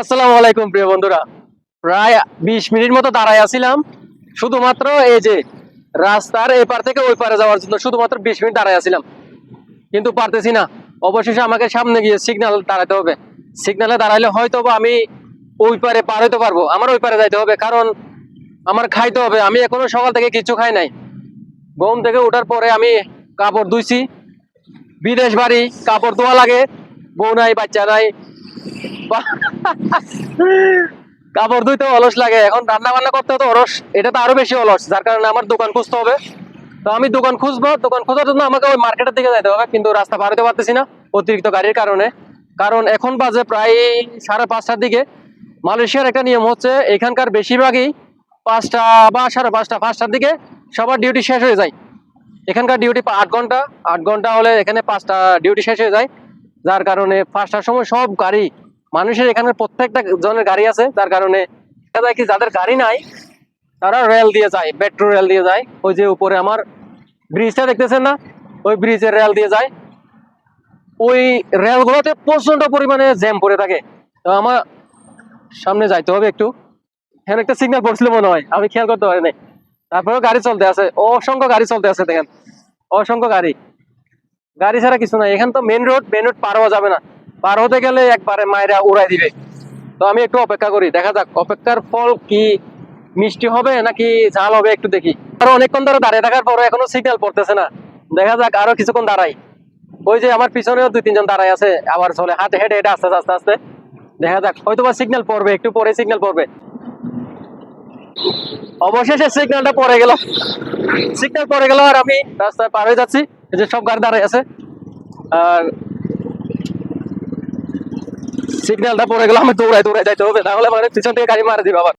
আসসালামু আলাইকুম, প্রিয় বন্ধুরা। প্রায় বিশ মিনিট মতো দাঁড়ায় আছিলাম। শুধুমাত্র এই যে রাস্তার এপার থেকে ওই পারে যাওয়ার জন্য শুধুমাত্র বিশ মিনিট দাঁড়ায় আছিলাম। কিন্তু পারতেছি না। অবশেষে আমাকে সামনে গিয়ে সিগন্যাল দাঁড়াতে হবে। সিগন্যালে দাঁড়াইলে হয়তো বা আমি ওই পারে পার হইতে পারব। আমার ওই পারে যাইতে হবে, কারণ আমার খাইতে হবে। আমি এখনও সকাল থেকে কিছু খাই নাই। ঘুম থেকে ওঠার পরে আমি কাপড় ধুইছি। বিদেশ বাড়ি, কাপড় ধোয়া লাগে। বউ নাই, বাচ্চা নাই। কাপড় ধুইতে অলস লাগে, এখন রান্না বান্না করতে তো অলস, এটা তো আরও বেশি অলস, যার কারণে আমার দোকান খুঁজতে হবে। তো আমি দোকান খুঁজবো, দোকান খোঁজার জন্য আমাকে ওই মার্কেটের দিকে যাইতে হবে, কিন্তু রাস্তা পার হতে পারতেছি না অতিরিক্ত গাড়ির কারণে। কারণ এখন বাজে প্রায় সাড়ে পাঁচটার দিকে। মালয়েশিয়ার একটা নিয়ম হচ্ছে, এখানকার বেশিরভাগই পাঁচটা বা সাড়ে পাঁচটা, পাঁচটার দিকে সবার ডিউটি শেষ হয়ে যায়। এখানকার ডিউটি আট ঘণ্টা আট ঘণ্টা হলে এখানে পাঁচটা ডিউটি শেষ হয়ে যায়। যার কারণে পাঁচটার সময় সব গাড়ি মানুষের এখানে প্রত্যেকটা জনের গাড়ি আছে, যার কারণে দেখা যায় কি যাদের গাড়ি নাই, তারা রেল দিয়ে যায় মেট্রো রেল দিয়ে যায়। ওই যে উপরে আমার ব্রিজটা দেখতেছেন না? ওই ব্রিজের রেল দিয়ে যায়। ওই রেলগুলোতে প্রচণ্ড পরিমাণে জ্যাম পড়ে থাকে। তো আমার সামনে যাইতে হবে একটু। এখানে একটা সিগন্যাল পড়ছিল মনে হয়, আমি খেয়াল করতে পারি নাই তারপরেও গাড়ি চলতে আছে। অসংখ্য গাড়ি চলতে আছে দেখেন। অসংখ্য গাড়ি। গাড়ি ছাড়া কিছু নাই। এখান তো মেন রোড মেন রোড পার হওয়া যাবে না। পার হতে গেলে একবারে মায়েরা উড়াই দিবে। তো আমি একটু অপেক্ষা করি, দেখা যাক অপেক্ষার ফল কি মিষ্টি হবে নাকি ঝাল হবে একটু দেখি। আর অনেকক্ষণ ধরে দাঁড়িয়ে থাকার পরে এখনও সিগন্যাল পড়তেছে না। দেখা যাক আরও কিছুক্ষণ দাঁড়াই। ওই যে আমার পিছনেও দুই, তিনজন দাঁড়াই আছে, আবার চলে হাতে হেঁটে হেঁটে আস্তে আস্তে আস্তে। দেখা যাক হয়তো বা সিগন্যাল পড়বে, একটু পরে সিগন্যাল পড়বে। অবশেষে সিগন্যালটা পড়ে গেল। সিগন্যাল পড়ে গেল আর আমি রাস্তায় পার হয়ে যাচ্ছি যে সব গাড়ি দাঁড়ায় আছে। আর সিগন্যালটা পড়ে গেল, আমি দৌড়াই দৌড়াই যাইতে হবে তাহলে আমার পিছন থেকে গাড়ি মারা দিবে আবার।